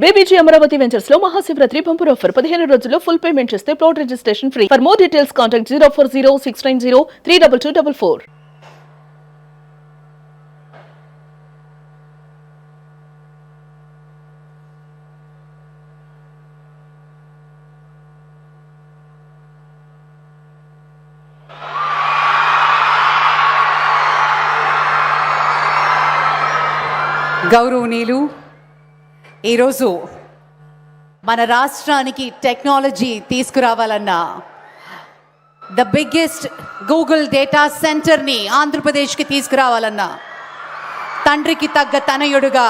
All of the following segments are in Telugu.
బీబీజీ అమరావతి వెంచర్స్లో మహాశివరాత్రి బంపర్ ఆఫర్. పదిహేను రోజుల్లో ఫుల్ పేమెంట్ చేస్తే plot registration free. For more details contact zero four zero six nine zero three double two double four. గౌరవనీయులు ఈరోజు మన రాష్ట్రానికి టెక్నాలజీ తీసుకురావాలన్న ద బిగ్గెస్ట్ గూగుల్ డేటా సెంటర్ని ఆంధ్రప్రదేశ్కి తీసుకురావాలన్న తండ్రికి తగ్గ తనయుడుగా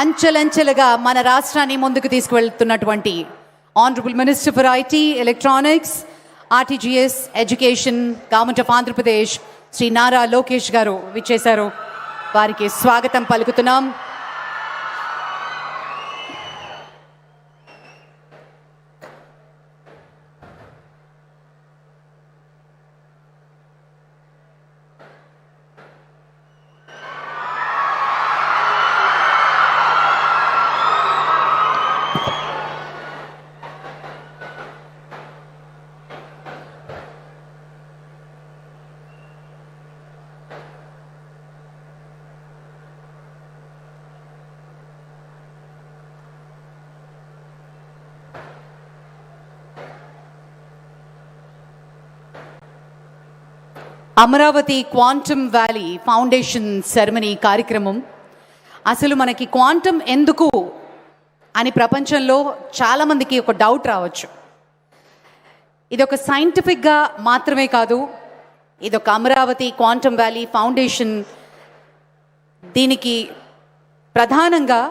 అంచెలంచెలుగా మన రాష్ట్రాన్ని ముందుకు తీసుకువెళ్తున్నటువంటి honourable minister for IT electronics RTGS education government of Andhra Pradesh Shri Nara Lokesh garu విచ్చేశారు. వారికి స్వాగతం పలుకుతున్నాం. Amaravati quantum valley foundation ceremony కార్యక్రమం. అసలు మనకి క్వాంటమ్ ఎందుకు అని ప్రపంచంలో చాలామందికి ఒక డౌట్ రావచ్చు. ఇది ఒక సైంటిఫిక్గా మాత్రమే కాదు ఇది ఒక అమరావతి క్వాంటమ్ వ్యాలీ ఫౌండేషన్ దీనికి ప్రధానంగా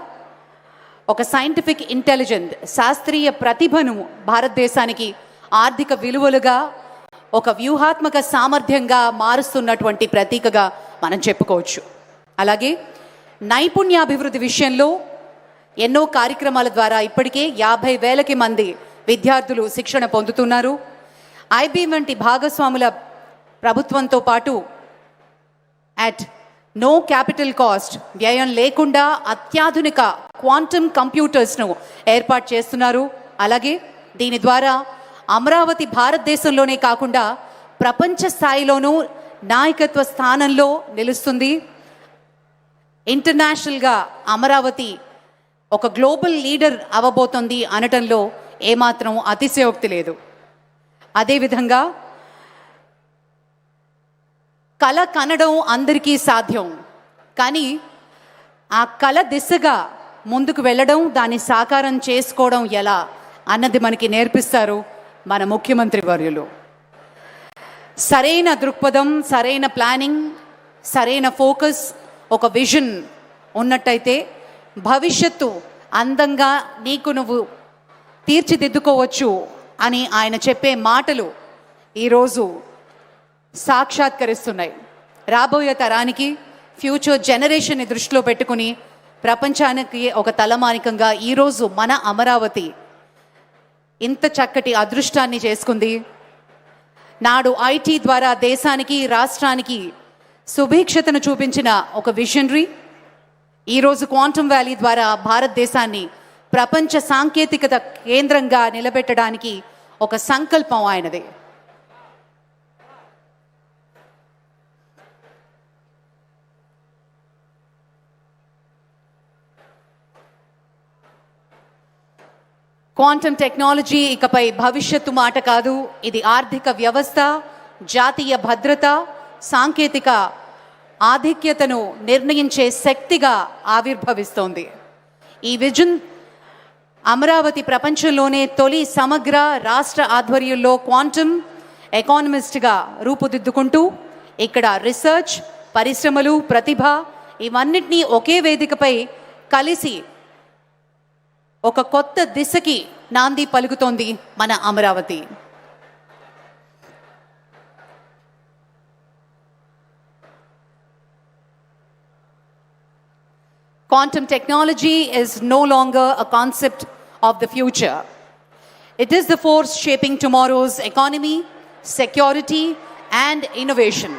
ఒక సైంటిఫిక్ ఇంటెలిజెంట్ శాస్త్రీయ ప్రతిభను భారతదేశానికి ఆర్థిక విలువలుగా ఒక వ్యూహాత్మక సామర్థ్యంగా మారుస్తున్నటువంటి ప్రతీకగా మనం చెప్పుకోవచ్చు. అలాగే నైపుణ్యాభివృద్ధి విషయంలో ఎన్నో కార్యక్రమాల ద్వారా ఇప్పటికే యాభై వేలకి మంది విద్యార్థులు శిక్షణ పొందుతున్నారు. ఐబీ వంటి భాగస్వాముల ప్రభుత్వంతో పాటు అట్ నో క్యాపిటల్ కాస్ట్ వ్యయం లేకుండా అత్యాధునిక క్వాంటమ్ కంప్యూటర్స్ను ఏర్పాటు చేస్తున్నారు. అలాగే దీని ద్వారా అమరావతి భారతదేశంలోనే కాకుండా ప్రపంచ స్థాయిలోనూ నాయకత్వ స్థానంలో నిలుస్తుంది. ఇంటర్నేషనల్గా అమరావతి ఒక గ్లోబల్ లీడర్ అవ్వబోతోంది అనటంలో ఏమాత్రం అతిశయోక్తి లేదు. అదేవిధంగా కళ కనడం అందరికీ సాధ్యం. కానీ ఆ కళ దిశగా ముందుకు వెళ్ళడం దాన్ని సాకారం చేసుకోవడం ఎలా అన్నది మనకి నేర్పిస్తారు మన ముఖ్యమంత్రి వర్యులు. సరైన దృక్పథం సరైన ప్లానింగ్ సరైన ఫోకస్ ఒక విజన్ ఉన్నట్టయితే భవిష్యత్తు అందంగా నీకు నువ్వు తీర్చిదిద్దుకోవచ్చు అని ఆయన చెప్పే మాటలు ఈరోజు సాక్షాత్కరిస్తున్నాయి. రాబోయే తరానికి ఫ్యూచర్ జనరేషన్ని దృష్టిలో పెట్టుకుని ప్రపంచానికి ఒక తలమానికంగా ఈరోజు మన అమరావతి ఇంత చక్కటి అదృష్టాన్ని చేసుకుంది. నాడు ఐటీ ద్వారా దేశానికి రాష్ట్రానికి సుభిక్షతను చూపించిన ఒక విషనరీ ఈరోజు క్వాంటమ్ వ్యాలీ ద్వారా భారతదేశాన్ని ప్రపంచ సాంకేతికత కేంద్రంగా నిలబెట్టడానికి ఒక సంకల్పం ఆయనది. క్వాంటమ్ టెక్నాలజీ ఇకపై భవిష్యత్తు మాట కాదు. ఇది ఆర్థిక వ్యవస్థ జాతీయ భద్రత సాంకేతిక ఆధిక్యతను నిర్ణయించే శక్తిగా ఆవిర్భవిస్తోంది. ఈ విజన్ అమరావతి ప్రపంచంలోనే తొలి సమగ్ర రాష్ట్ర ఆధ్వర్యంలో క్వాంటమ్ ఎకానమిస్ట్గా రూపుదిద్దుకుంటూ ఇక్కడ రీసెర్చ్ పరిశ్రమలు ప్రతిభ ఇవన్నిటినీ ఒకే వేదికపై కలిసి ఒక కొత్త దిశకి నాంది పలుకుతోంది మన Amaravati Quantum technology is no longer a concept of the future. It is the force shaping tomorrow's economy, security, and innovation.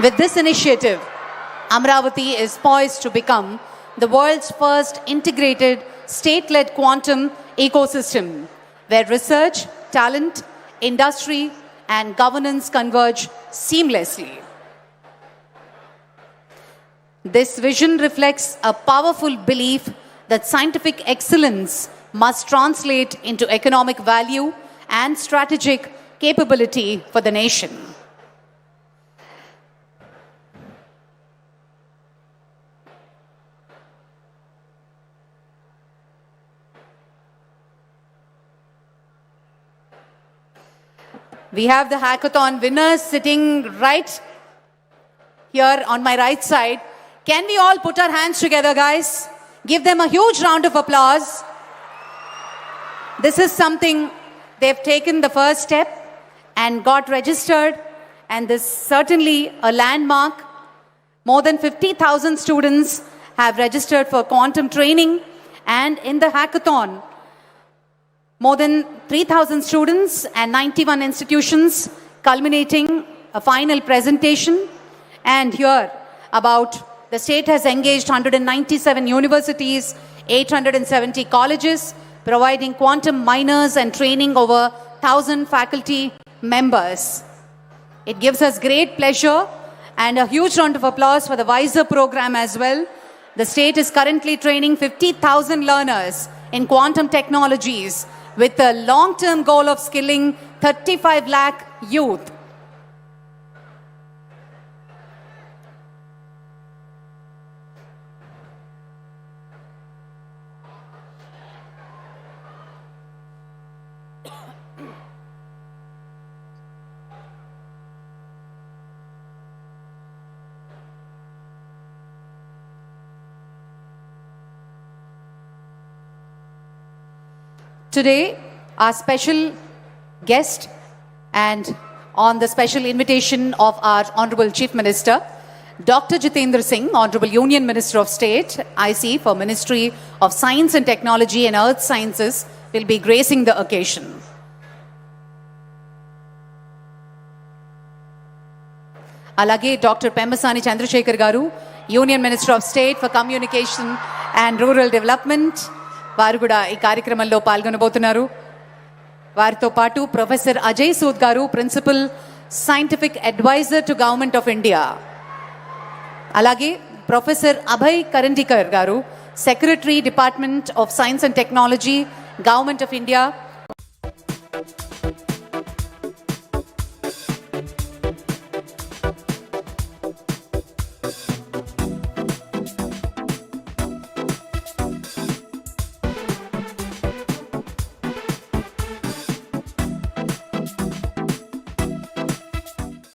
With this initiative, Amravati is poised to become the world's first integrated state led quantum ecosystem where research, talent, industry, and governance converge seamlessly. This vision reflects a powerful belief that scientific excellence must translate into economic value and strategic capability for the nation. We have the hackathon winners sitting right here on my right side. Can we all put our hands together, guys? Give them a huge round of applause. This is something they've taken the first step and got registered, and this certainly a landmark. More than 50,000 students have registered for quantum training, and in the hackathon, more than 3,000 students and 91 institutions, culminating a final presentation. And here, about the state has engaged 197 universities, 870 colleges, providing quantum minors and training over 1,000 faculty members. It gives us great pleasure and a huge round of applause for the WISER program as well. The state is currently training 50,000 learners in quantum technologies with a long term goal of skilling 35 lakh youth. Today, our special guest and on the special invitation of our Honorable Chief Minister, Dr. Jitendra Singh, Honorable Union Minister of State, IC for Ministry of Science and Technology and Earth Sciences, will be gracing the occasion. అలాగే డాక్టర్ పెమ్మసాని చంద్రశేఖర్ గారు union minister of state for communication and rural development వారు కూడా ఈ కార్యక్రమంలో పాల్గొనబోతున్నారు. వారితో పాటు professor Ajay Sood garu principal scientific adviser to government of India. అలాగే professor Abhay Karandikar garu secretary department of science and technology government of India.